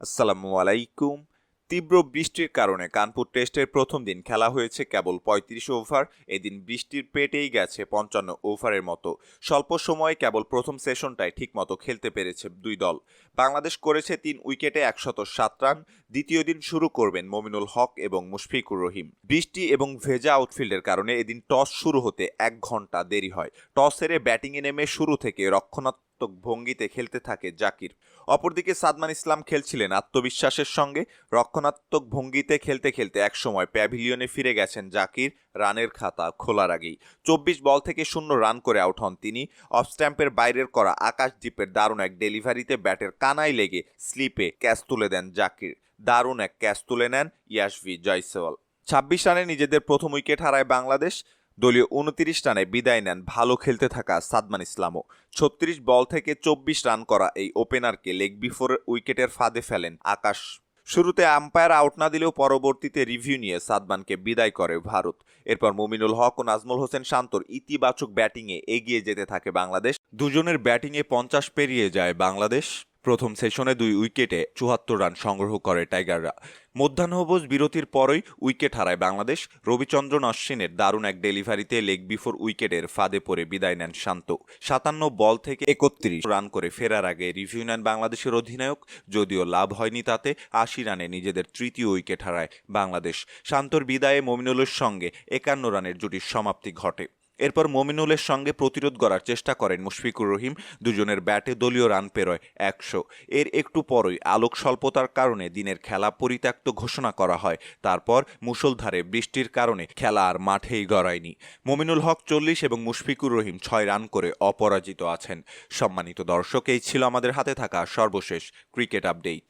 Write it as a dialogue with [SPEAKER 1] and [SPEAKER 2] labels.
[SPEAKER 1] আসসালামু আলাইকুম। তীব্র বৃষ্টির কারণে কানপুর টেস্টের প্রথম দিন খেলা হয়েছে কেবল পঁয়ত্রিশ ওভার। এদিন বৃষ্টির পেটেই গেছে পঞ্চান্ন ওভারের মতো। স্বল্প সময়ে কেবল প্রথম সেশনটায় ঠিকমতো খেলতে পেরেছে দুই দল। বাংলাদেশ করেছে তিন উইকেটে একশত সাত রান। দ্বিতীয় দিন শুরু করবেন মমিনুল হক এবং মুশফিকুর রহিম। বৃষ্টি এবং ভেজা আউটফিল্ডের কারণে এদিন টস শুরু হতে এক ঘণ্টা দেরি হয়। টস হেরে ব্যাটিংয়ে নেমে শুরু থেকে রক্ষণাত্মক ভঙ্গিতে খেলতে থাকে জাকির। অপরদিকে সাদমান ইসলাম খেলছিলেন আত্মবিশ্বাসের সঙ্গে, রক্ষণাত্মক ভঙ্গিতে খেলতে খেলতে একসময় প্যাভিলিয়নে ফিরে গেছেন জাকির রানের খাতা খোলার আগেই। চব্বিশ বল থেকে শূন্য রান করে আউট হন তিনি। অফ স্ট্যাম্পের বাইরের করা আকাশদ্বীপের দারুণ এক ডেলিভারিতে ব্যাটের কানায় লেগে স্লিপে ক্যাচ তুলে দেন জাকির। দারুণ এক ক্যাচ তুলে নেন ইয়াশভি জয়সওয়াল। ছাব্বিশ রানে নিজেদের প্রথম উইকেট হারায় বাংলাদেশ। দলীয় উনতিরিশ রানে বিদায় নেন ভালো খেলতে থাকা সাদমান ইসলামও। ছত্রিশ বল থেকে চব্বিশ রান করা এই ওপেনারকে লেগ বিফোর উইকেটের ফাঁদে ফেলেন আকাশ। শুরুতে আম্পায়ার আউট না দিলেও পরবর্তীতে রিভিউ নিয়ে সাদমানকে বিদায় করে ভারত। এরপর মুমিনুল হক ও নাজমুল হোসেন শান্তর ইতিবাচক ব্যাটিংয়ে এগিয়ে যেতে থাকে বাংলাদেশ। দুজনের ব্যাটিংয়ে পঞ্চাশ পেরিয়ে যায় বাংলাদেশ। প্রথম সেশনে দুই উইকেটে চুয়াত্তর রান সংগ্রহ করে টাইগাররা। মধ্যাহ্নভোজ বিরতির পরই উইকেট হারায় বাংলাদেশ। রবিচন্দ্রন অশ্বিনের দারুণ এক ডেলিভারিতে লেগ বিফোর উইকেটের ফাঁদে পড়ে বিদায় নেন শান্ত। সাতান্ন বল থেকে একত্রিশ রান করে ফেরার আগে রিভিউ নেন বাংলাদেশের অধিনায়ক। যদিও লাভ হয়নি তাতে, আশি রানে নিজেদের তৃতীয় উইকেট হারায় বাংলাদেশ। শান্তর বিদায়ে মমিনুলের সঙ্গে একান্ন রানের জুটির সমাপ্তি ঘটে। এরপর মমিনুলের সঙ্গে প্রতিরোধ করার চেষ্টা করেন মুশফিকুর রহিম, দুজনের ব্যাটে দলীয় রান পেরোয় একশো। এর একটু পরই আলোক স্বল্পতার কারণে দিনের খেলা পরিত্যক্ত ঘোষণা করা হয়। তারপর মুষলধারে বৃষ্টির কারণে খেলা আর মাঠেই গড়ায়নি। মমিনুল হক চল্লিশ এবং মুশফিকুর রহিম ছয় রান করে অপরাজিত আছেন। সম্মানিত দর্শক, এই ছিল আমাদের হাতে থাকা সর্বশেষ ক্রিকেট আপডেট।